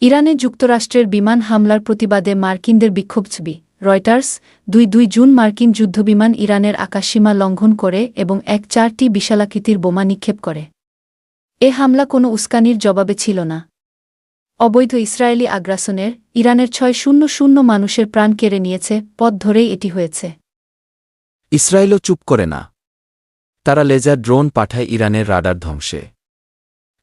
ইরানে যুক্তরাষ্ট্রের বিমান হামলার প্রতিবাদে মার্কিনদের বিক্ষোভ ছবি, রয়টার্স, দুই দুই জুন মার্কিন যুদ্ধবিমান ইরানের আকাশসীমা লঙ্ঘন করে এবং এক চারটি বিশালাকৃতির বোমা নিক্ষেপ করে। এ হামলা কোনো উস্কানির জবাবে ছিল না। অবৈধ ইসরায়েলি আগ্রাসনের, ইরানের ছয় শূন্য শূন্য মানুষের প্রাণ কেড়ে নিয়েছে, পথ ধরেই এটি হয়েছে। ইসরায়েলও চুপ করে না। তারা লেজার ড্রোন পাঠায় ইরানের রাডার ধ্বংসে।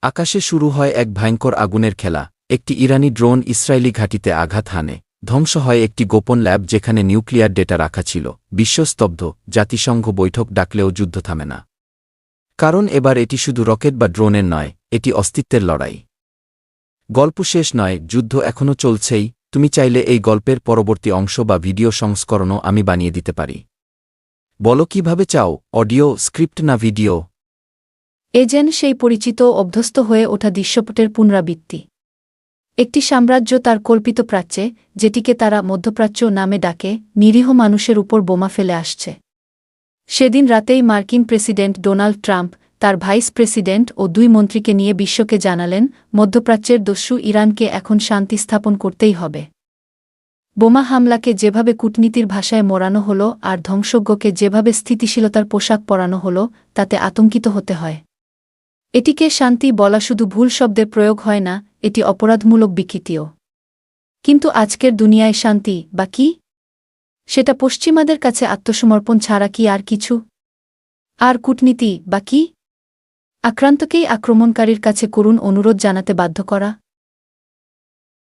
আকাশে শুরু হয় এক ভয়ঙ্কর আগুনের খেলা। একটি ইরানি ড্রোন ইসরায়েলি ঘাঁটিতে আঘাত হানে। ধ্বংস হয় একটি গোপন ল্যাব যেখানে নিউক্লিয়ার ডেটা রাখা ছিল। বিশ্বস্তব্ধ জাতিসংঘ বৈঠক ডাকলেও যুদ্ধ থামে না। কারণ এবার এটি শুধু রকেট বা ড্রোনের নয়, এটি অস্তিত্বের লড়াই। গল্প শেষ নয়, যুদ্ধ এখনও চলছেই, তুমি চাইলে এই গল্পের পরবর্তী অংশ বা ভিডিও সংস্করণও আমি বানিয়ে দিতে পারি। বলো কীভাবে চাও, অডিও, স্ক্রিপ্ট না ভিডিও? এ যেন সেই পরিচিত, অভ্যস্ত হয়ে ওঠা দৃশ্যপটের পুনরাবৃত্তি। একটি সাম্রাজ্য তার কল্পিত প্রাচ্যে, যেটিকে তারা মধ্যপ্রাচ্য নামে ডাকে, নিরীহ মানুষের উপর বোমা ফেলে আসছে। সেদিন রাতেই মার্কিন প্রেসিডেন্ট ডোনাল্ড ট্রাম্প, তার ভাইস প্রেসিডেন্ট ও দুই মন্ত্রীকে নিয়ে বিশ্বকে জানালেন, মধ্যপ্রাচ্যের দস্যু ইরানকে এখন শান্তি স্থাপন করতেই হবে। বোমা হামলাকে যেভাবে কূটনীতির ভাষায় মোড়ানো হল আর ধ্বংসজ্ঞকে যেভাবে স্থিতিশীলতার পোশাক পরানো হল, তাতে আতঙ্কিত হতে হয়। এটিকে শান্তি বলা শুধু ভুল শব্দের প্রয়োগ হয় না এটি অপরাধমূলক বিকৃতিও। কিন্তু আজকের দুনিয়ায় শান্তি, বা কি? সেটা পশ্চিমাদের কাছে আত্মসমর্পণ ছাড়া কি আর কিছু? আর কূটনীতি, বা কি? আক্রান্তকেই আক্রমণকারীর কাছে করুণ অনুরোধ জানাতে বাধ্য করা।